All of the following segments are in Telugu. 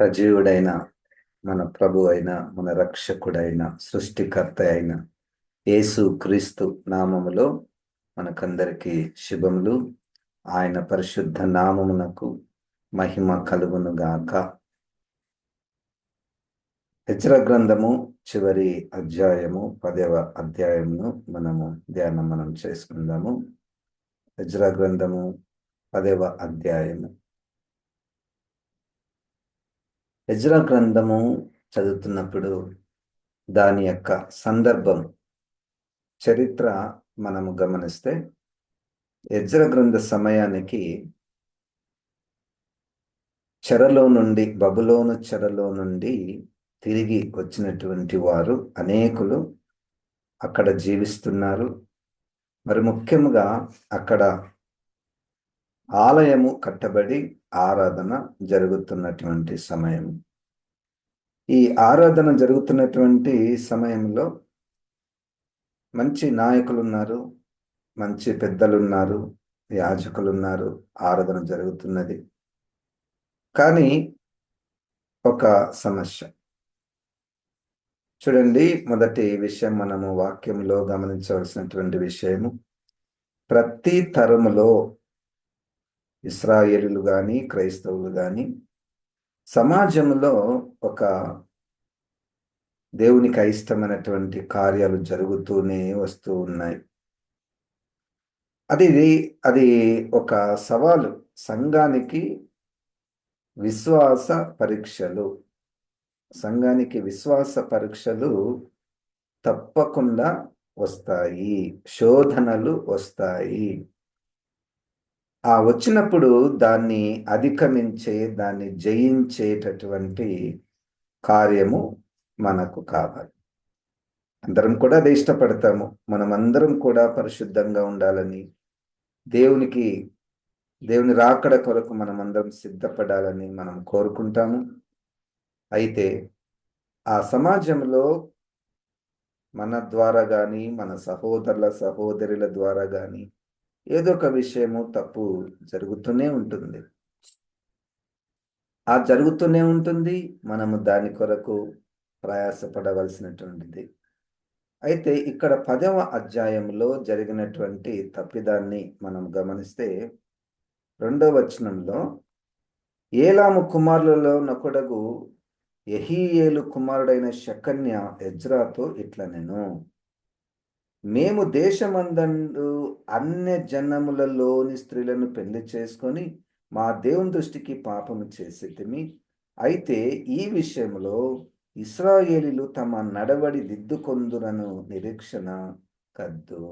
సజీవుడైన మన ప్రభు అయిన మన రక్షకుడైన సృష్టికర్త అయిన యేసు క్రీస్తు నామములో మనకందరికీ శుభములు. ఆయన పరిశుద్ధ నామమునకు మహిమ కలుగును గాక. హెచ్చర గ్రంథము చివరి అధ్యాయము పదవ అధ్యాయమును మనము ధ్యానం మనం చేసుకుందాము. హెచ్చర గ్రంథము పదవ అధ్యాయము. హెజ్రా గ్రంథము చదువుతున్నప్పుడు దాని యొక్క సందర్భం చరిత్ర మనము గమనిస్తే హెజ్ర గ్రంథ సమయానికి చెరలో నుండి బబులోను చెరలో నుండి తిరిగి వచ్చినటువంటి వారు అనేకులు అక్కడ జీవిస్తున్నారు. మరి ముఖ్యంగా అక్కడ ఆలయము కట్టబడి ఆరాధన జరుగుతున్నటువంటి సమయం. ఈ ఆరాధన జరుగుతున్నటువంటి సమయంలో మంచి నాయకులు ఉన్నారు మంచి పెద్దలు ఉన్నారు యాజకులు ఉన్నారు ఆరాధన జరుగుతున్నది. కానీ ఒక సమస్య. చూడండి మొదటి విషయం మనము వాక్యంలో గమనించవలసినటువంటి విషయము. ప్రతి తరములో ఇస్రాయేలు కానీ క్రైస్తవులు కానీ సమాజంలో ఒక దేవునికి అయిష్టమైనటువంటి కార్యాలు జరుగుతూనే వస్తూ ఉన్నాయి. అది అది ఒక సవాలు. సంఘానికి విశ్వాస పరీక్షలు. సంఘానికి విశ్వాస పరీక్షలు తప్పకుండా వస్తాయి. శోధనలు వస్తాయి. ఆ వచ్చినప్పుడు దాన్ని అధిగమించే దాన్ని జయించేటటువంటి కార్యము మనకు కావాలి. అందరం కూడా అది ఇష్టపడతాము. మనం అందరం కూడా పరిశుద్ధంగా ఉండాలని దేవునికి దేవుని రాకడ కొరకు మనం అందరం సిద్ధపడాలని మనం కోరుకుంటాము. అయితే ఆ సమాజంలో మన ద్వారా కానీ మన సహోదరుల సహోదరుల ద్వారా కానీ ఏదో ఒక విషయము తప్పు జరుగుతూనే ఉంటుంది. ఆ జరుగుతూనే ఉంటుంది. మనము దాని కొరకు ప్రయాసపడవలసినటువంటిది. అయితే ఇక్కడ పదవ అధ్యాయంలో జరిగినటువంటి తప్పిదాన్ని మనం గమనిస్తే రెండవ వచనంలో ఏలాము కుమారులలో నొకడగు ఎహీయేలు కుమారుడైన శకన్య ఎజ్రాతో ఇట్ల నేను మేము దేశమందండు అన్య జనములలోని స్త్రీలను పెళ్ళి చేసుకొని మా దేవుని దృష్టికి పాపము చేసేతిమి. అయితే ఈ విషయంలో ఇస్రాయేలీలు తమ నడవడి దిద్దుకొందునను నిరీక్షణ కద్దు.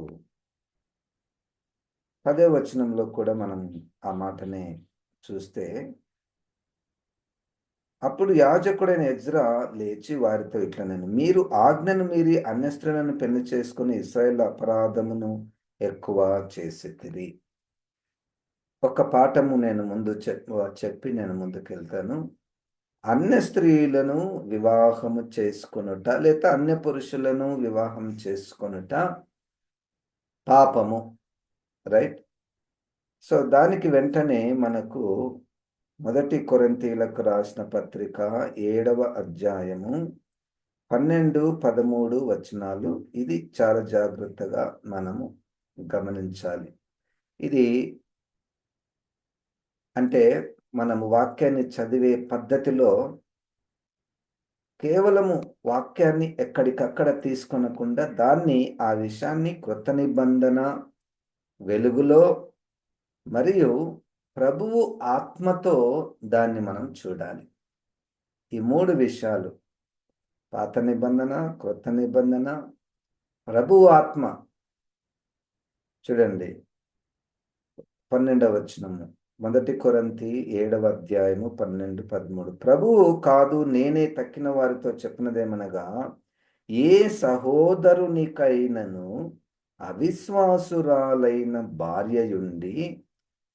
పదే వచనంలో కూడా మనం ఆ మాటనే చూస్తే అప్పుడు యాజకుడైన ఎజ్రా లేచి వారితో ఇట్లా నేను మీరు ఆజ్ఞను మీరి అన్యస్త్రులను పెళ్ళి చేసుకుని ఇస్రాయేల్ అపరాధమును ఎక్కువ చేసేది ఒక పాఠము నేను ముందు చెప్పి నేను ముందుకెళ్తాను. అన్య స్త్రీలను వివాహము చేసుకొనుట లేదా అన్య పురుషులను వివాహం చేసుకొనుట పాపము రైట్? సో దానికి వెంటనే మనకు మొదటి కొరంతీలకు రాసిన పత్రిక ఏడవ అధ్యాయము పన్నెండు పదమూడు వచనాలు. ఇది చాలా జాగ్రత్తగా మనము గమనించాలి. ఇది అంటే మనము వాక్యాన్ని చదివే పద్ధతిలో కేవలము వాక్యాన్ని ఎక్కడికక్కడ తీసుకొనకుండా దాన్ని ఆ విషయాన్ని కృత నిబంధన వెలుగులో మరియు ప్రభువు ఆత్మతో దాన్ని మనం చూడాలి. ఈ మూడు విషయాలు పాత నిబంధన కొత్త నిబంధన ప్రభువు ఆత్మ. చూడండి పన్నెండవ వచనము మొదటి కొరంతి ఏడవ అధ్యాయము పన్నెండు పదమూడు. ప్రభువు కాదు నేనే తక్కిన వారితో చెప్పినదేమనగా ఏ సహోదరునికైనను అవిశ్వాసురాలైన భార్యయుండి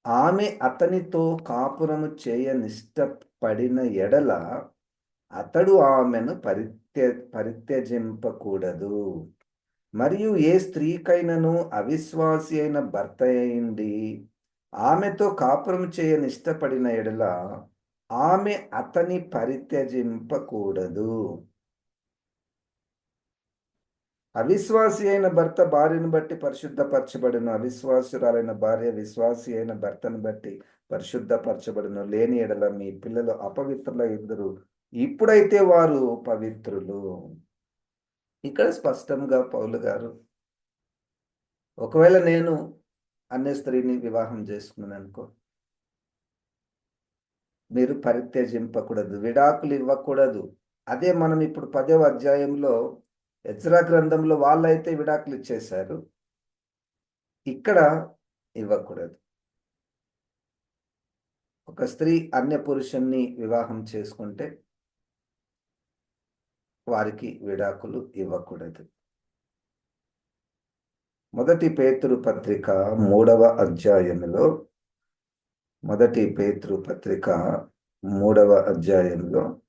ఆమె అతనితో కాపురము చేయ నిష్టపడిన ఎడల అతడు ఆమెను పరిత్య పరిత్యజింపకూడదు. మరియు ఏ స్త్రీకైనను అవిశ్వాసి అయిన భర్త అయింది ఆమెతో కాపురం చేయని ఇష్టపడిన ఎడల ఆమె అతని పరిత్యజింపకూడదు. అవిశ్వాసి అయిన భర్త భార్యను బట్టి పరిశుద్ధపరచబడిన అవిశ్వాసురాలైన భార్య విశ్వాసి అయిన భర్తను బట్టి పరిశుద్ధపరచబడిన లేని ఎడల మీ పిల్లలు అపవిత్రుల ఇద్దరు ఇప్పుడైతే వారు పవిత్రులు. ఇక్కడ స్పష్టంగా పౌలు గారు ఒకవేళ నేను అన్య స్త్రీని వివాహం చేసుకున్నాను అనుకో మీరు పరిత్యజింపకూడదు విడాకులు ఇవ్వకూడదు. అదే మనం ఇప్పుడు పదవ అధ్యాయంలో ఎజ్రా గ్రంథంలో వాళ్ళైతే విడాకులు ఇచ్చేశారు. ఇక్కడ ఇవ్వకూడదు. ఒక స్త్రీ అన్య పురుషుణ్ణి వివాహం చేసుకుంటే వారికి విడాకులు ఇవ్వకూడదు. మొదటి పేతురు పత్రిక మూడవ అధ్యాయంలో మొదటి పేతురు పత్రిక మూడవ అధ్యాయంలో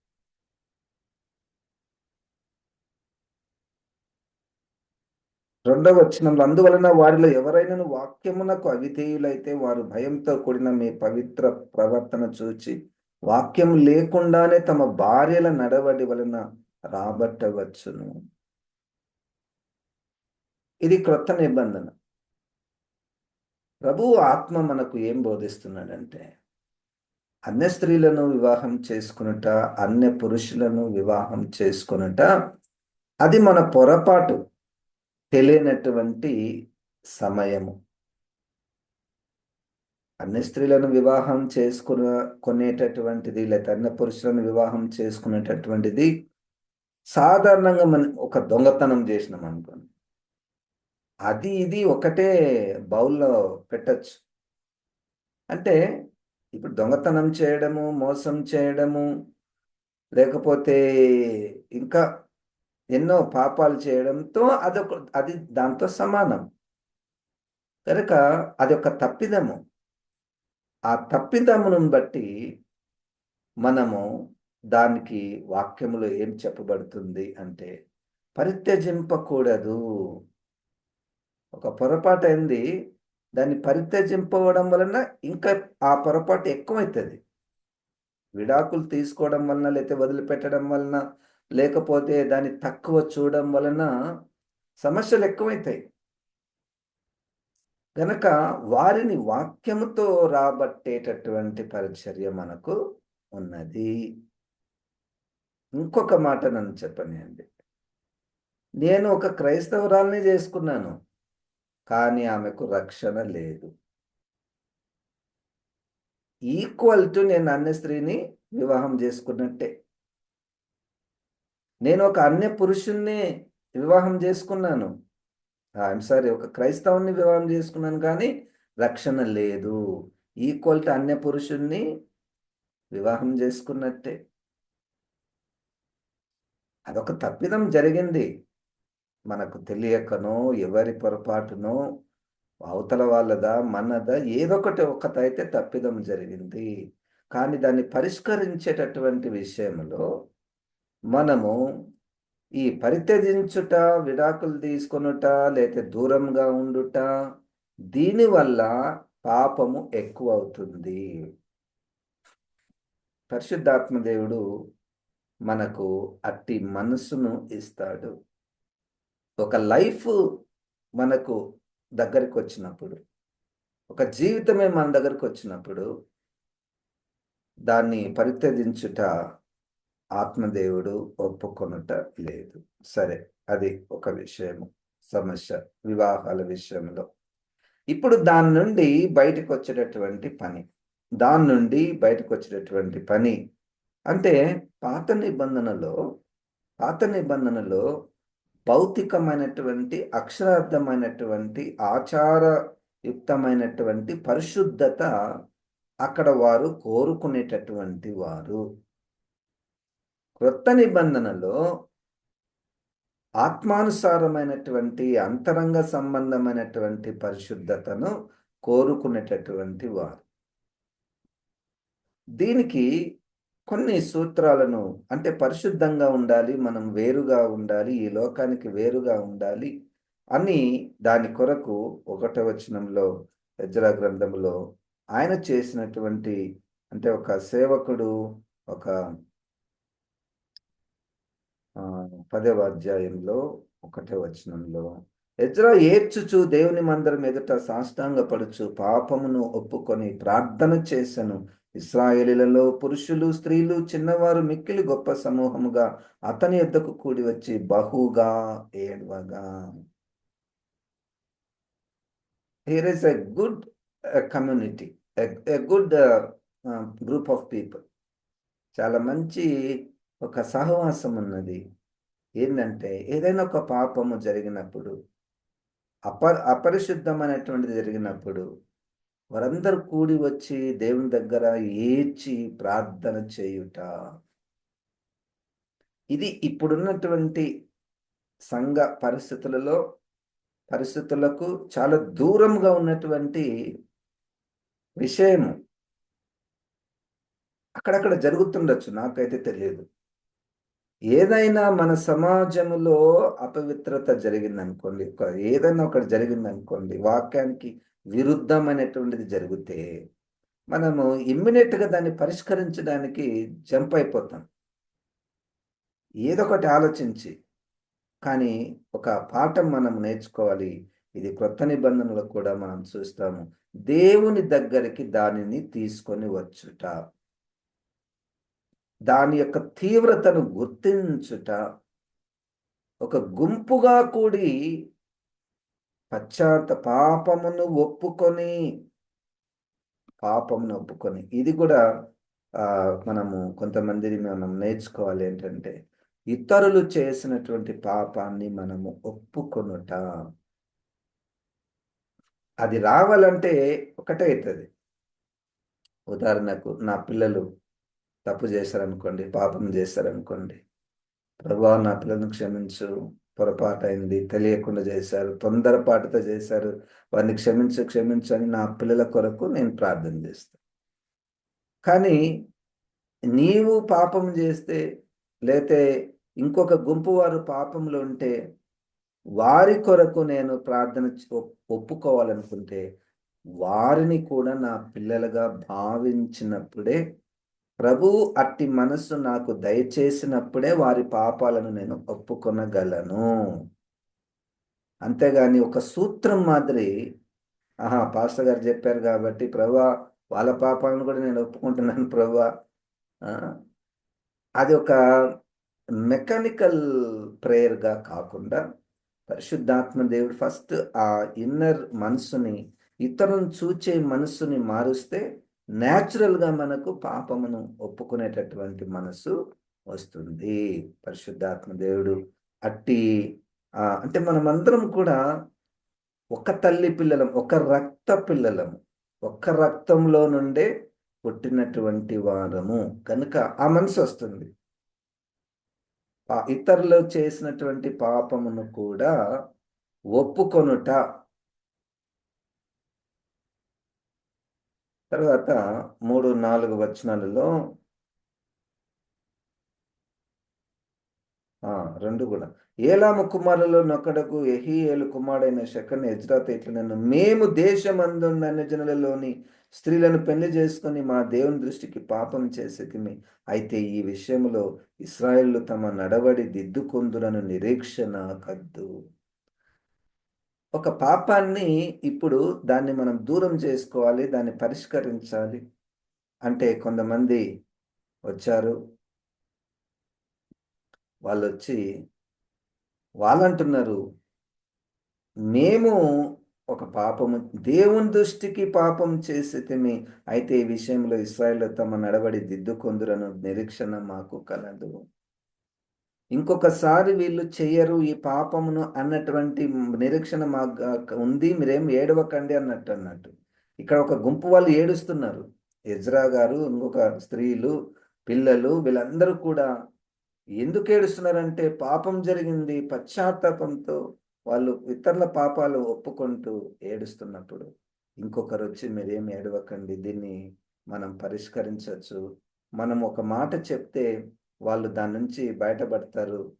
రెండవ వచనంలో అందువలన వారిలో ఎవరైనా వాక్యమునకు అవిధేయులైతే వారు భయంతో కూడిన మీ పవిత్ర ప్రవర్తన చూచి వాక్యం లేకుండానే తమ భార్యల నడవడి వలన రాబట్టవచ్చును. ఇది క్రొత్త నిబంధన. ప్రభు ఆత్మ మనకు ఏం బోధిస్తున్నాడంటే అన్య స్త్రీలను వివాహం చేసుకునుట అన్య పురుషులను వివాహం చేసుకునుట అది మన పొరపాటు. తెలియనటువంటి సమయము. అన్ని స్త్రీలను వివాహం చేసుకున్న కొనేటటువంటిది లేదా అన్ని పురుషులను వివాహం చేసుకునేటటువంటిది సాధారణంగా మనం ఒక దొంగతనం చేసినాం అనుకోండి. అది ఇది ఒకటే బౌల్లో పెట్టచ్చు. అంటే ఇప్పుడు దొంగతనం చేయడము మోసం చేయడము లేకపోతే ఇంకా ఎన్నో పాపాలు చేయడంతో అదొక అది దాంతో సమానం. కనుక అది ఒక తప్పిదము. ఆ తప్పిదమును బట్టి మనము దానికి వాక్యములో ఏం చెప్పబడుతుంది అంటే పరిత్యజింపకూడదు. ఒక పొరపాటు అయింది దాన్ని పరిత్యజింపవడం వలన ఇంకా ఆ పొరపాటు ఎక్కువైతుంది. విడాకులు తీసుకోవడం వలన లేకపోతే వదిలిపెట్టడం వలన లేకపోతే దాన్ని తక్కువ చూడడం వలన సమస్యలు ఎక్కువైతాయి. గనక వారిని వాక్యముతో రాబట్టేటటువంటి పరిచర్య మనకు ఉన్నది. ఇంకొక మాట నన్ను చెప్పనియండి. నేను ఒక క్రైస్తవురాల్ని చేసుకున్నాను కానీ ఆమెకు రక్షణ లేదు. ఈక్వల్ టు నేను అన్ని స్త్రీని వివాహం చేసుకున్నట్టే. నేను ఒక అన్య పురుషుణ్ణి వివాహం చేసుకున్నాను. ఐఎమ్ సారీ ఒక క్రైస్తవుని వివాహం చేసుకున్నాను కానీ రక్షణ లేదు. ఈక్వల్ టు అన్య పురుషుణ్ణి వివాహం చేసుకున్నట్టే. అదొక తప్పిదం జరిగింది. మనకు తెలియకనో ఎవరి పొరపాటునో అవతల వాళ్ళదా మనదా ఏదొకటి ఒకటైతే తప్పిదం జరిగింది. కానీ దాన్ని పరిష్కరించేటటువంటి విషయంలో మనము ఈ పరిత్యజించుట విడాకులు తీసుకొనుట లేకపోతే దూరంగా ఉండుట దీనివల్ల పాపము ఎక్కువ అవుతుంది పరిశుద్ధాత్మదేవుడు మనకు అట్టి మనసును ఇస్తాడు. ఒక లైఫ్ మనకు దగ్గరికి వచ్చినప్పుడు ఒక జీవితమే మన దగ్గరికి వచ్చినప్పుడు దాన్ని పరిత్యజించుట ఆత్మదేవుడు ఒప్పుకొనుట లేదు. సరే అది ఒక విషయము. సమస్య వివాహాల విషయంలో. ఇప్పుడు దాని నుండి బయటకు వచ్చేటటువంటి పని. దాని నుండి బయటకు వచ్చేటటువంటి పని అంటే పాత నిబంధనలో పాత నిబంధనలో భౌతికమైనటువంటి అక్షరార్థమైనటువంటి ఆచారయుక్తమైనటువంటి పరిశుద్ధత అక్కడ వారు కోరుకునేటటువంటి వారు. క్రొత్త నిబంధనలో ఆత్మానుసారమైనటువంటి అంతరంగ సంబంధమైనటువంటి పరిశుద్ధతను కోరుకునేటటువంటి వారు. దీనికి కొన్ని సూత్రాలను అంటే పరిశుద్ధంగా ఉండాలి మనం వేరుగా ఉండాలి ఈ లోకానికి వేరుగా ఉండాలి అని దాని కొరకు ఒకట వచనంలో యజ్రా గ్రంథంలో ఆయన చేసినటువంటి అంటే ఒక సేవకుడు ఒక పదవ అధ్యాయంలో ఒకటే వచనంలో ఎజ్రా ఏడ్చుచు దేవుని మందిరం ఎదుట సాష్టాంగపడుచు పాపమును ఒప్పుకొని ప్రార్థన చేసెను. ఇస్రాయేలీలలో పురుషులు స్త్రీలు చిన్నవారు మిక్కిలి గొప్ప సమూహముగా అతని యొద్దకు కూడి వచ్చి బహుగా ఏడవగా. Here is a good community a good group of people చాలా మంచి ఒక సహవాసం ఉన్నది ఏంటంటే ఏదైనా ఒక పాపము జరిగినప్పుడు అప అపరిశుద్ధమైనటువంటిది జరిగినప్పుడు వారందరూ కూడి వచ్చి దేవుని దగ్గర ఏడ్చి ప్రార్థన చేయుట. ఇది ఇప్పుడున్నటువంటి సంఘ పరిస్థితులలో పరిస్థితులకు చాలా దూరంగా ఉన్నటువంటి విషయము. అక్కడక్కడ జరుగుతుండొచ్చు నాకైతే తెలియదు. ఏదైనా మన సమాజంలో అపవిత్రత జరిగిందనుకోండి ఏదైనా ఒకటి జరిగిందనుకోండి వాక్యానికి విరుద్ధమైనటువంటిది జరిగితే మనము ఇమ్మీడియట్గా దాన్ని పరిష్కరించడానికి జంప్ అయిపోతాం. ఏదో ఒకటి ఆలోచించి కానీ ఒక పాఠం మనం నేర్చుకోవాలి. ఇది క్రొత్త నిబంధనలు కూడా మనం చూస్తాము. దేవుని దగ్గరికి దానిని తీసుకొని వచ్చుట. దాని యొక్క తీవ్రతను గుర్తించుట ఒక గుంపుగా కూడి పశ్చాత్త పాపమును ఒప్పుకొని పాపమును ఒప్పుకొని. ఇది కూడా ఆ మనము కొంతమందిని మనం నేర్చుకోవాలి ఏంటంటే ఇతరులు చేసినటువంటి పాపాన్ని మనము ఒప్పుకొనుట. అది రావాలంటే ఒకటే అవుతుంది. ఉదాహరణకు నా పిల్లలు తప్పు చేశారనుకోండి పాపం చేశారనుకోండి ప్రభా నా పిల్లలను క్షమించు పొరపాటు అయింది తెలియకుండా చేశారు తొందరపాటుతో చేశారు వారిని క్షమించు క్షమించు అని నా పిల్లల కొరకు నేను ప్రార్థన చేస్తాను కానీ నీవు పాపం చేస్తే లేతే ఇంకొక గుంపు వారు పాపంలో ఉంటే వారి కొరకు నేను ప్రార్థన ఒప్పుకోవాలనుకుంటే వారిని కూడా నా పిల్లలుగా భావించినప్పుడే ప్రభు అట్టి మనస్సు నాకు దయచేసినప్పుడే వారి పాపాలను నేను ఒప్పుకొనగలను. అంతేగాని ఒక సూత్రం మాదిరి ఆహా పాస్టర్ గారు చెప్పారు కాబట్టి ప్రభా వాళ్ళ పాపాలను కూడా నేను ఒప్పుకుంటున్నాను ప్రభా. అది ఒక మెకానికల్ ప్రేయర్గా కాకుండా పరిశుద్ధాత్మ దేవుడు ఫస్ట్ ఆ ఇన్నర్ మనసుని ఇతరులను చూచే మనస్సుని మారుస్తే న్యాచురల్గా మనకు పాపమును ఒప్పుకునేటటువంటి మనసు వస్తుంది. పరిశుద్ధాత్మ దేవుడు అట్టి అంటే మనమందరం కూడా ఒక తల్లి పిల్లలం ఒక రక్త పిల్లలం ఒక్క రక్తంలో నుండే పుట్టినటువంటి వారము. కనుక ఆ మనసు వస్తుంది. ఇతరులు చేసినటువంటి పాపమును కూడా ఒప్పుకొనుట తర్వాత మూడు నాలుగు వచనాలలో రెండు కూడా. ఏలాము కుమారులో నొక్కడకు ఎహియేలు కుమారుడైన శకన్ ఎజ్రాత ఇట్లా నన్ను మేము దేశమందున్న అన్ని జనులలోని స్త్రీలను పెళ్ళి చేసుకొని మా దేవుని దృష్టికి పాపం చేసేకిమి అయితే ఈ విషయంలో ఇస్రాయిల్ తమ నడవడి దిద్దుకొందులను నిరీక్షణ కద్దు. ఒక పాపాన్ని ఇప్పుడు దాన్ని మనం దూరం చేసుకోవాలి దాన్ని పరిష్కరించాలి. అంటే కొంతమంది వచ్చారు. వాళ్ళు వచ్చి వాళ్ళంటున్నారు మేము ఒక పాపము దేవుని దృష్టికి పాపం చేసేతమి. అయితే ఈ విషయంలో ఇస్రాయల్ తమ నడబడి దిద్దుకొందురను నిరీక్షణ మాకు కలదు. ఇంకొకసారి వీళ్ళు చెయ్యరు ఈ పాపమును అన్నటువంటి నిరీక్షణ మాకు ఉంది. మీరేం ఏడవకండి అన్నట్టు అన్నట్టు. ఇక్కడ ఒక గుంపు వాళ్ళు ఏడుస్తున్నారు. ఎజ్రా గారు ఇంకొక స్త్రీలు పిల్లలు వీళ్ళందరూ కూడా ఎందుకు ఏడుస్తున్నారంటే పాపం జరిగింది. పశ్చాత్తాపంతో వాళ్ళు ఇతరుల పాపాలు ఒప్పుకుంటూ ఏడుస్తున్నప్పుడు ఇంకొకరు వచ్చి మీరేం ఏడవకండి. దీన్ని మనం పరిష్కరించవచ్చు. మనం ఒక మాట చెప్తే వాళ్ళు దాని నుంచి బయటపడతారు.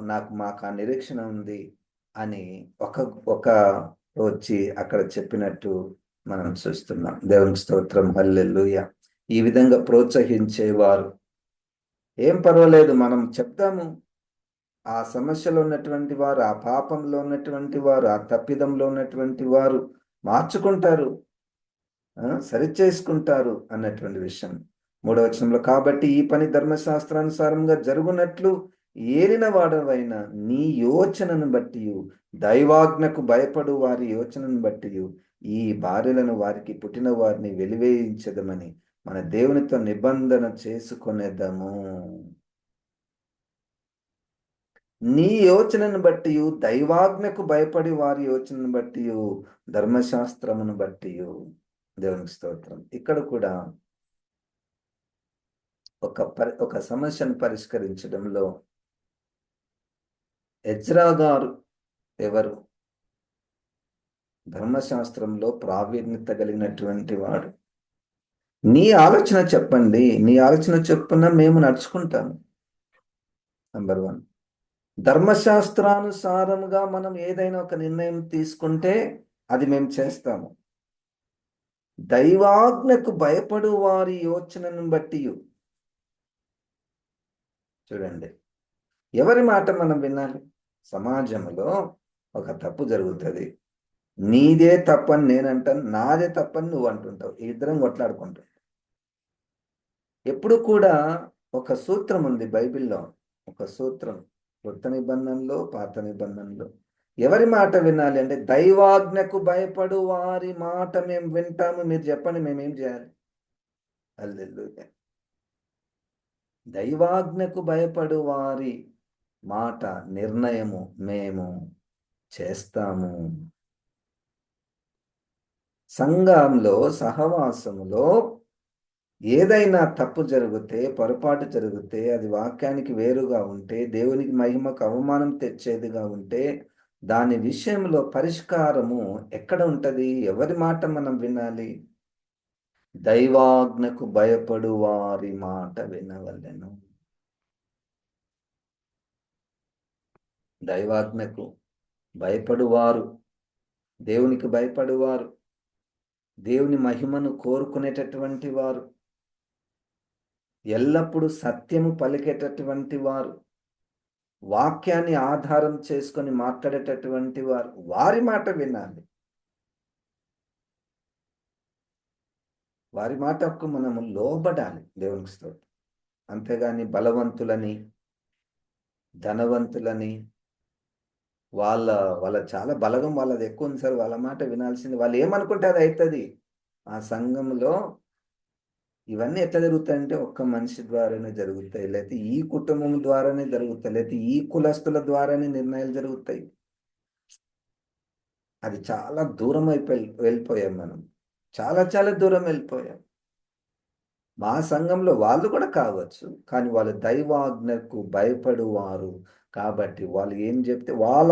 నాకు మాకు ఆ నిరీక్షణ ఉంది అని ఒక ఒక వచ్చి అక్కడ చెప్పినట్టు మనం చూస్తున్నాం. దేవుని స్తోత్రం. హల్లెల్లుయ ఈ విధంగా ప్రోత్సహించేవారు. ఏం పర్వాలేదు మనం చెప్తాము ఆ సమస్యలో ఉన్నటువంటి వారు ఆ పాపంలో ఉన్నటువంటి వారు ఆ తప్పిదంలో ఉన్నటువంటి వారు మార్చుకుంటారు. సరిచేసుకుంటారు అన్నటువంటి విషయం. మూడవ వచనంలో కాబట్టి ఈ పని ధర్మశాస్త్రానుసారంగా జరుగునట్లు ఏలిన వాడవైన నీ యోచనను బట్టి దైవాజ్ఞకు భయపడు వారి యోచనను బట్టి ఈ భార్యలను వారికి పుట్టిన వారిని వెలివేయించదమని మన దేవునితో నిబంధన చేసుకునేద్దాము నీ యోచనను బట్టి దైవాజ్ఞకు భయపడి వారి యోచనను బట్టి ధర్మశాస్త్రమును బట్టి దేవునికి స్తోత్రం. ఇక్కడ కూడా ఒక పరి ఒక సమస్యను పరిష్కరించడంలో ఎజ్రా గారు ఎవరు? ధర్మశాస్త్రంలో ప్రావీణ్యత కలిగినటువంటి వాడు. నీ ఆలోచన చెప్పండి. నీ ఆలోచన చెప్పున మేము నడుచుకుంటాము నంబర్ వన్ ధర్మశాస్త్రానుసారంగా మనం ఏదైనా ఒక నిర్ణయం తీసుకుంటే అది మేము చేస్తాము. దైవాజ్ఞకు భయపడు వారి యోచనను బట్టి చూడండి. ఎవరి మాట మనం వినాలి? సమాజంలో ఒక తప్పు జరుగుతుంది. నీదే తప్పని నేనంటాను నాదే తప్పని నువ్వు అంటుంటావు. ఇద్దరం కొట్లాడుకుంటాం. ఎప్పుడు కూడా ఒక సూత్రం ఉంది బైబిల్లో. ఒక సూత్రం. కొత్త నిబంధనలో పాత నిబంధనలో. ఎవరి మాట వినాలి అంటే దైవాజ్ఞకు భయపడు వారి మాట మేము వింటాము మీరు చెప్పండి మేమేం చేయాలి? అల్లెల్లు దైవాజ్ఞకు భయపడు వారి మాట నిర్ణయము మేము చేస్తాము. సంఘంలో సహవాసములో ఏదైనా తప్పు జరిగితే పొరపాటు జరిగితే అది వాక్యానికి వేరుగా ఉంటే దేవునికి మహిమకు అవమానం తెచ్చేదిగా ఉంటే దాని విషయంలో పరిష్కారము ఎక్కడ ఉంటది? ఎవరి మాట మనం వినాలి? దైవాజ్ఞకు భయపడు వారి మాట వినవలెను. దైవాజ్ఞకు భయపడువారు దేవునికి భయపడువారు దేవుని మహిమను కోరుకునేటటువంటి వారు ఎల్లప్పుడూ సత్యము పలికేటటువంటి వారు వాక్యాన్ని ఆధారం చేసుకొని మాట్లాడేటటువంటి వారు వారి మాట వినాలి. వారి మాటకు మనము లోబడాలి దేవునికి స్తోత్రం. అంతేగాని బలవంతులని ధనవంతులని వాళ్ళ వాళ్ళ చాలా బలగం వాళ్ళది ఎక్కువ ఉంది సార్. వాళ్ళ మాట వినాల్సింది వాళ్ళు ఏమనుకుంటే అది అవుతుంది ఆ సంఘంలో ఇవన్నీ ఎట్లా జరుగుతాయంటే ఒక్క మనిషి ద్వారానే జరుగుతాయి. లేకపోతే ఈ కుటుంబం ద్వారానే జరుగుతాయి. లేకపోతే ఈ కులస్తుల ద్వారానే నిర్ణయాలు జరుగుతాయి. అది చాలా దూరం అయిపోయి వెళ్ళిపోయాం మనం. చాలా చాలా దూరం వెళ్ళిపోయాం. మా సంఘంలో వాళ్ళు కూడా కావచ్చు కానీ వాళ్ళు దైవాజ్ఞకు భయపడువారు. కాబట్టి వాళ్ళు ఏం చెప్తే వాళ్ళ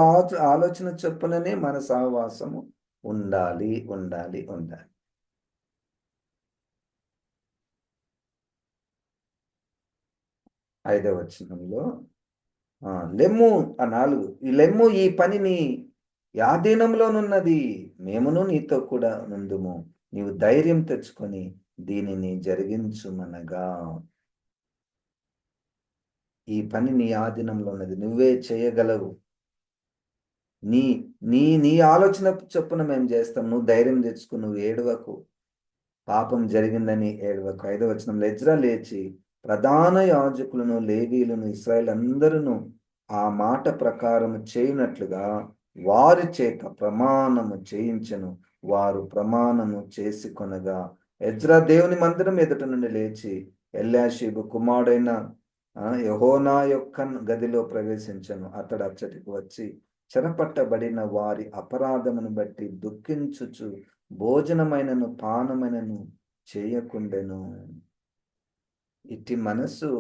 ఆలోచన చొప్పుననే మన సహవాసము ఉండాలి ఉండాలి ఉండాలి. ఐదవ వచనంలో లెమ్ము ఆ నాలుగు ఈ లెమ్ము ఈ పనిని యాధీనంలోనున్నది మేమును నీతో కూడా నుందుము. నీవు ధైర్యం తెచ్చుకొని దీనిని జరిగించుమనగా. ఈ పని నీ ఆధీనంలో ఉన్నది నువ్వే చేయగలవు. నీ నీ నీ ఆలోచన చొప్పున మేము చేస్తాం నువ్వు ధైర్యం తెచ్చుకు నువ్వు ఏడవకు. పాపం జరిగిందని ఏడవకు. ఐదవ వచనంలో ఎజ్రా లేచి ప్రధాన యాజకులను లేవీలను ఇస్రాయల్ అందరూ ఆ మాట ప్రకారం చేయనట్లుగా వారి చేత ప్రమాణము చేయించను. వారు ప్రమాణము చేసి కొనగా ఎజ్రా దేవుని మందిరం ఎదుట నుండి లేచి ఎల్లాషీబు కుమారుడైన యహోనా యొక్క గదిలో ప్రవేశించను. అతడు అచ్చటికి వచ్చి చెరపట్టబడిన వారి అపరాధమును బట్టి దుఃఖించుచు భోజనమైనను పానమైనను చేయకుండెను. ఇట్టి మనసు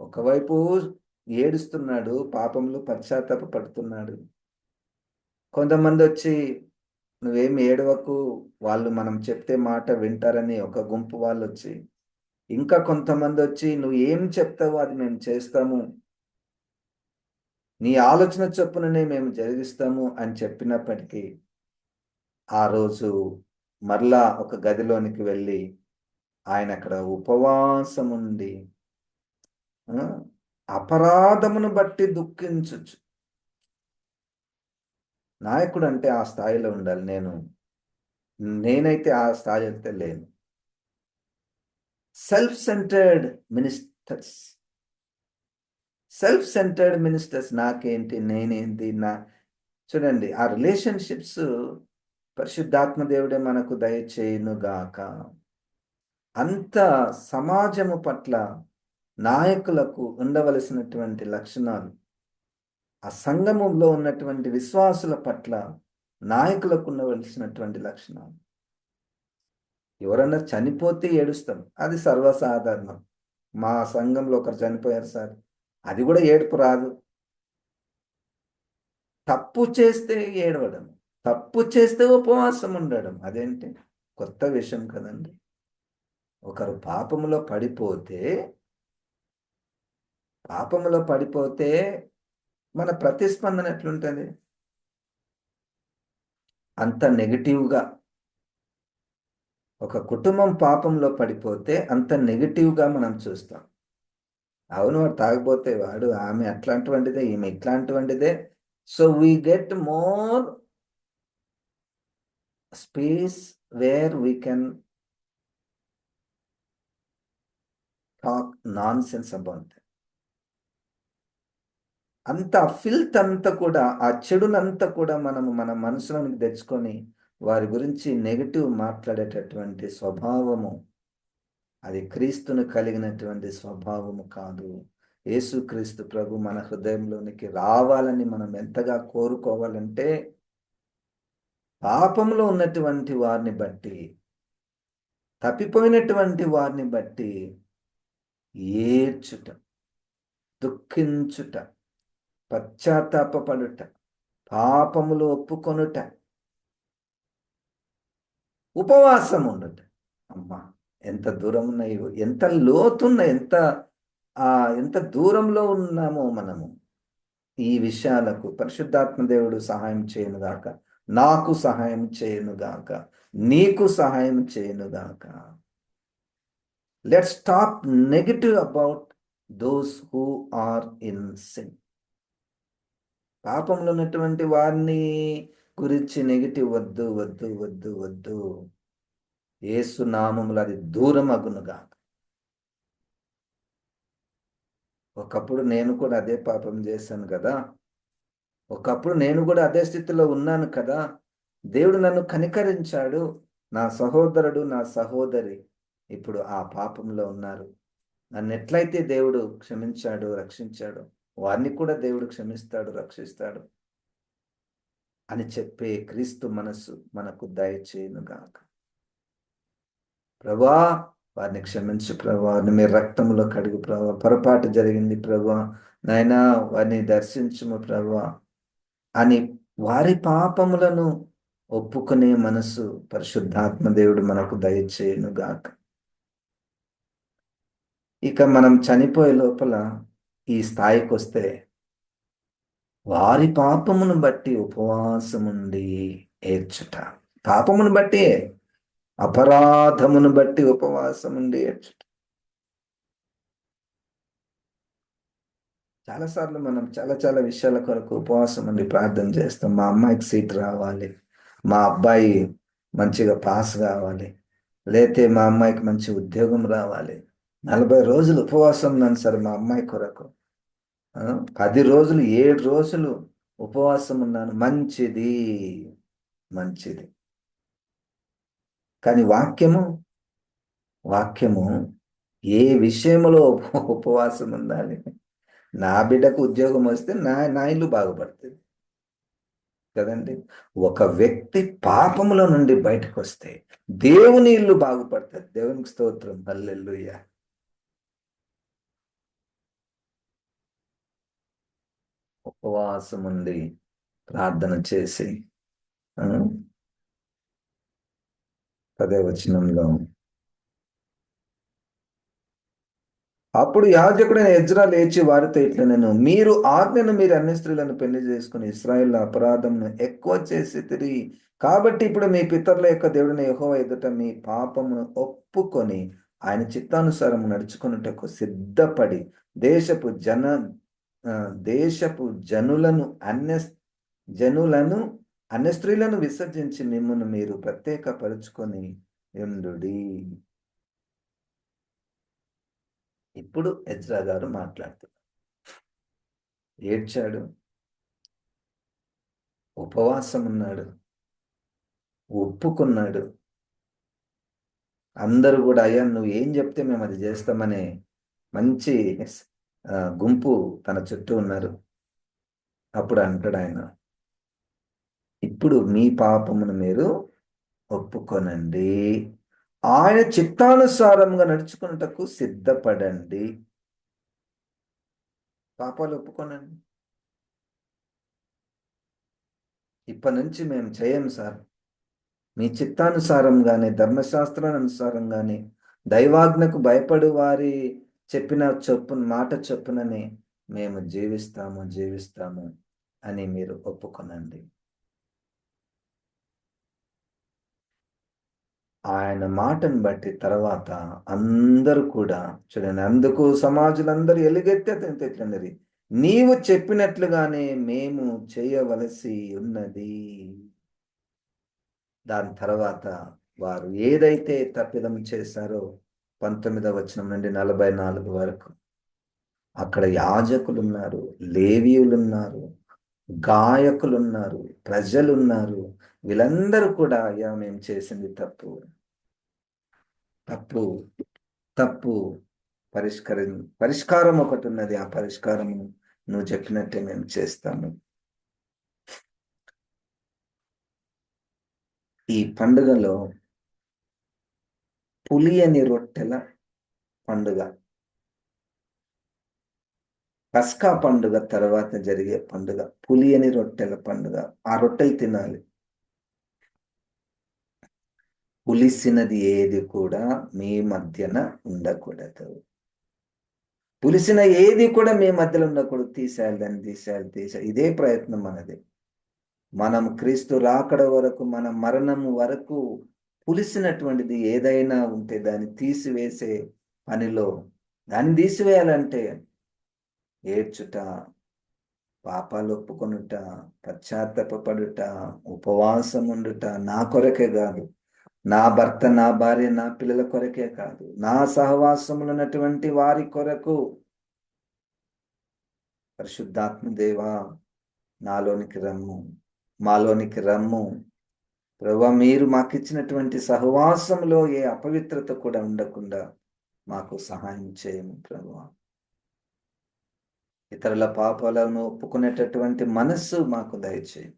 ఒకవైపు ఏడుస్తున్నాడు పాపంలో పశ్చాత్తాప పడుతున్నాడు. కొంతమంది వచ్చి నువ్వేం ఏడవకు వాళ్ళు మనం చెప్తే మాట వింటారని ఒక గుంపు వాళ్ళు వచ్చి ఇంకా కొంతమంది వచ్చి నువ్వు ఏం చెప్తావో అది మేము చేస్తాము. నీ ఆలోచన చొప్పుననే మేము జరిగిస్తాము అని చెప్పినప్పటికీ ఆ రోజు మరలా ఒక గదిలోనికి వెళ్ళి ఆయన అక్కడ ఉపవాసం ఉండి అపరాధమును బట్టి దుఃఖించచ్చు నాయకుడు అంటే ఆ స్థాయిలో ఉండాలి. నేను నేనైతే ఆ స్థాయి అయితే లేను. Self centred ministers self centred ministers నాకేంటి నేనేంటి నా చూడండి ఆ రిలేషన్షిప్స్ పరిశుద్ధాత్మ దేవుడే మనకు దయచేయును గాక అంత సమాజము పట్ల నాయకులకు ఉండవలసినటువంటి లక్షణాలు ఆ సంగమంలో ఉన్నటువంటి విశ్వాసుల పట్ల నాయకులకు ఉండవలసినటువంటి లక్షణాలు. ఎవరన్నా చనిపోతే ఏడుస్తాం. అది సర్వసాధారణం. మా సంఘంలో ఒకరు చనిపోయారు సార్. అది కూడా ఏడుపు రాదు. తప్పు చేస్తే ఏడవడం. తప్పు చేస్తే ఉపవాసం ఉండడం. అదేంటి? కొత్త విషయం కదండి. ఒకరు పాపములో పడిపోతే పాపములో పడిపోతే మన ప్రతిస్పందన ఎట్లుంటుంది? అంత నెగిటివ్గా. ఒక కుటుంబం పాపంలో పడిపోతే అంత నెగిటివ్గా మనం చూస్తాం. అవును వాడు తాగిపోతే వాడు ఆమె అట్లాంటివంటిదే ఈమె ఇట్లాంటివంటిదే. So we get more space where we can talk nonsense about అంత ఫిల్త్ అంతా కూడా ఆ చెడునంతా కూడా మనము మన మనసులోనికి తెచ్చుకొని వారి గురించి నెగిటివ్ మాట్లాడేటటువంటి స్వభావము అది క్రీస్తును కలిగినటువంటి స్వభావము కాదు. యేసుక్రీస్తు ప్రభు మన హృదయంలోనికి రావాలని మనం ఎంతగా కోరుకోవాలంటే పాపంలో ఉన్నటువంటి వారిని బట్టి తప్పిపోయినటువంటి వారిని బట్టి ఏడ్చుట దుఃఖించుట పశ్చాత్తాపడుట పాపములు ఒప్పుకొనుట ఉపవాసం ఉండుట అమ్మా ఎంత దూరం ఉన్నాయో ఎంత లోతున్న ఎంత ఆ ఎంత దూరంలో ఉన్నామో మనము. ఈ విషయాలకు పరిశుద్ధాత్మ దేవుడు సహాయం చేయనుగాక నాకు సహాయం చేయనుగాక నీకు సహాయం చేయనుగాక. Let stop negative about those who are in sin పాపంలో ఉన్నటువంటి వారిని గురించి నెగిటివ్ వద్దు వద్దు వద్దు వద్దు. ఏసు నామములు అది దూరం అగునుగా ఒకప్పుడు నేను కూడా అదే పాపం చేశాను కదా. ఒకప్పుడు నేను కూడా అదే స్థితిలో ఉన్నాను కదా. దేవుడు నన్ను కనికరించాడు. నా సహోదరుడు నా సహోదరి ఇప్పుడు ఆ పాపంలో ఉన్నారు. నన్ను ఎట్లయితే దేవుడు క్షమించాడు రక్షించాడు? వారిని కూడా దేవుడు క్షమిస్తాడు రక్షిస్తాడు అని చెప్పే క్రీస్తు మనస్సు మనకు దయచేయునుగాక. ప్రభా వారిని క్షమించు ప్రభా మీ రక్తంలో కడుగు ప్రభా. పొరపాటు జరిగింది ప్రభా నాయనా వారిని దర్శించుము ప్రభా అని వారి పాపములను ఒప్పుకునే మనసు పరిశుద్ధాత్మ దేవుడు మనకు దయచేయునుగాక. ఇక మనం చనిపోయే లోపల ఈ స్థాయికి వస్తే వారి పాపమును బట్టి ఉపవాసముండి ఏడ్చుట. పాపమును బట్టి అపరాధమును బట్టి ఉపవాసముండి ఏడ్చుట. చాలాసార్లు మనం చాలా చాలా విషయాల కొరకు ఉపవాసం ఉండి ప్రార్థన చేస్తాం. మా అమ్మాయికి సీట్ రావాలి. మా అబ్బాయి మంచిగా పాస్ కావాలి. లేతే మా అమ్మాయికి మంచి ఉద్యోగం రావాలి. నలభై రోజులు ఉపవాసం ఉన్నాను సార్ మా అమ్మాయి కొరకు. పది రోజులు ఏడు రోజులు ఉపవాసం ఉన్నాను. మంచిది మంచిది. కానీ వాక్యము వాక్యము ఏ విషయంలో ఉపవాసం ఉండాలి? నా బిడ్డకు ఉద్యోగం వస్తే నా నా ఇల్లు బాగుపడుతుంది. కదండి? ఒక వ్యక్తి పాపముల నుండి బయటకు వస్తే దేవుని ఇల్లు బాగుపడుతుంది. దేవునికి స్తోత్రం. హల్లెల్లుయ్య ఉపవాసం ఉంది ప్రార్థన చేసి పదే వచనంలో అప్పుడు యాజకుడైన ఎజ్రా లేచి వారితో ఇట్లా నేను మీరు ఆజ్ఞను మీరు అన్ని స్త్రీలను పెళ్ళి చేసుకుని ఇస్రాయిల్ అపరాధంను ఎక్కువ చేసి తిరిగి కాబట్టి ఇప్పుడు మీ పితరుల యొక్క దేవుడిని యహో ఎదుట మీ పాపమును ఒప్పుకొని ఆయన చిత్తానుసారం నడుచుకున్నటకు సిద్ధపడి దేశపు జన దేశపు జనులను అన్య జనులను అన్య స్త్రీలను విసర్జించి మిమ్మల్ని మీరు ప్రత్యేకపరుచుకొని ఎందుడి ఇప్పుడు ఎజ్రా గారు మాట్లాడుతున్నారు. ఏడ్చాడు. ఉపవాసం ఉన్నాడు ఒప్పుకున్నాడు. అందరూ కూడా అయ్యా నువ్వు ఏం చెప్తే మేము అది చేస్తామనే మంచి గుంపు తన చుట్టూ ఉన్నారు. అప్పుడు అంటాడు ఆయన ఇప్పుడు మీ పాపమును మీరు ఒప్పుకొనండి. ఆయన చిత్తానుసారంగా నడుచుకున్నటకు సిద్ధపడండి. పాపాలు ఒప్పుకోనండి. ఇప్పటి నుంచి మేము చేయం సార్. మీ చిత్తానుసారంగానే ధర్మశాస్త్రానుసారంగానే దైవాజ్ఞకు భయపడు వారి చెప్పిన చెప్పు మాట చొప్పుననే మేము జీవిస్తాము జీవిస్తాము అని మీరు ఒప్పుకొనండి. ఆయన మాటను బట్టి తర్వాత అందరూ కూడా చూడండి అందుకు సమాజులందరూ ఎలుగెత్తి నీవు చెప్పినట్లుగానే మేము చేయవలసి ఉన్నది. దాని తర్వాత వారు ఏదైతే తప్పిదం చేశారో పంతొమ్మిదవ వచనం నుండి నలభై నాలుగు వరకు. అక్కడ యాజకులు ఉన్నారు లేవీయులు ఉన్నారు గాయకులు ప్రజలు ఉన్నారు వీళ్ళందరూ కూడా అయ్యా మేము చేసింది తప్పు. తప్పు తప్పు పరిష్కరి పరిష్కారం ఒకటి ఉన్నది. ఆ పరిష్కారం నువ్వు చెప్పినట్టే మేము చేస్తాము. ఈ పండుగలో పులియని రొట్టెల పండుగ. పస్కా పండుగ తర్వాత జరిగే పండుగ పులియని రొట్టెల పండుగ. ఆ రొట్టెలు తినాలి. పులిసినది ఏది కూడా మీ మధ్యన ఉండకూడదు. పులిసిన ఏది కూడా మీ మధ్యలో ఉండకూడదు. తీసేయాలి దాన్ని తీసేయాలి తీసేయాలి. ఇదే ప్రయత్నం మనది. మనం క్రీస్తు రాకడ వరకు మన మరణం వరకు పులిసినటువంటిది ఏదైనా ఉంటే దాన్ని తీసివేసే పనిలో దాన్ని తీసివేయాలంటే ఏడ్చుట పాపాలు ఒప్పుకొనుట పశ్చాత్తపడుట ఉపవాసం ఉండుట నా కొరకే కాదు. నా భర్త నా భార్య నా పిల్లల కొరకే కాదు. నా సహవాసములు ఉన్నటువంటి వారి కొరకు పరిశుద్ధాత్మ దేవా నాలోనికి రమ్ము మాలోనికి రమ్ము. ప్రభా మీరు మాకు ఇచ్చినటువంటి సహవాసంలో ఏ అపవిత్రత కూడా ఉండకుండా మాకు సహాయం చేయము ప్రభా. ఇతరుల పాపాలను ఒప్పుకునేటటువంటి మనస్సు మాకు దయచేయి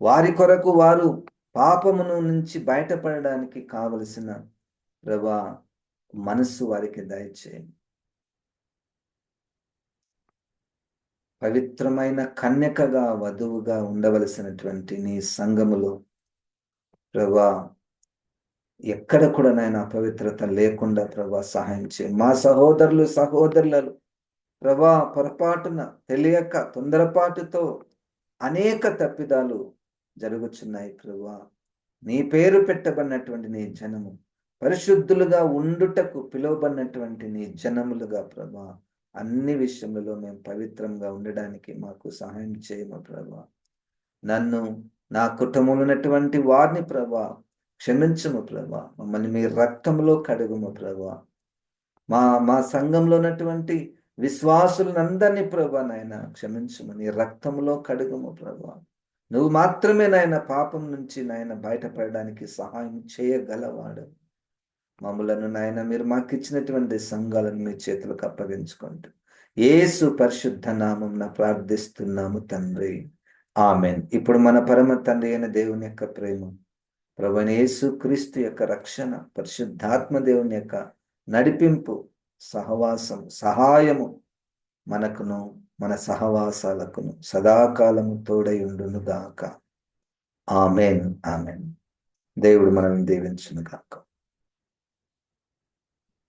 వారి కొరకు వారు పాపమును నుంచి బయటపడడానికి కావలసిన ప్రభా మనస్సు వారికి దయచేయి పవిత్రమైన కన్యకగా వధువుగా ఉండవలసినటువంటి నీ సంఘములో ప్రభా ఎక్కడ కూడా నాయన అపవిత్రత లేకుండా ప్రభా సహాయం చేయి. మా సహోదరులు సహోదరులు ప్రభా పొరపాటున తెలియక తొందరపాటుతో అనేక తప్పిదాలు జరుగుచున్నాయి ప్రభా. నీ పేరు పెట్టబడినటువంటి నీ జనము పరిశుద్ధులుగా ఉండుటకు పిలువబడినటువంటి నీ జనములుగా ప్రభా. అన్ని విషయములలో మేము పవిత్రంగా ఉండడానికి మాకు సహాయం చేయము ప్రభా. నన్ను నా కుటుంబంలో ఉన్నటువంటి వారిని ప్రభా క్షమించము ప్రభా. మమ్మల్ని మీ రక్తంలో కడుగుము ప్రభా. మా మా సంఘంలో ఉన్నటువంటి విశ్వాసులందరినీ ప్రభా నాయన క్షమించము. నీ రక్తంలో కడుగుము ప్రభా. నువ్వు మాత్రమే నాయన పాపం నుంచి నాయన బయటపడడానికి సహాయం చేయగలవాడు. మమ్మలను నాయన మీరు మాకు ఇచ్చినటువంటి సంఘాలను మీ చేతులకు అప్పగించుకుంటూ. ఏసు పరిశుద్ధ నామం ప్రార్థిస్తున్నాము తండ్రి. ఆమెన్. ఇప్పుడు మన పరమ తండ్రి అయిన దేవుని యొక్క ప్రేమ ప్రభనేసు క్రీస్తు యొక్క రక్షణ పరిశుద్ధాత్మ దేవుని యొక్క నడిపింపు సహవాసం సహాయము మనకును మన సహవాసాలకును సదాకాలము తోడై ఉండును గాక ఆమెన్ ఆమెన్. దేవుడు మనల్ని దీవించును గాక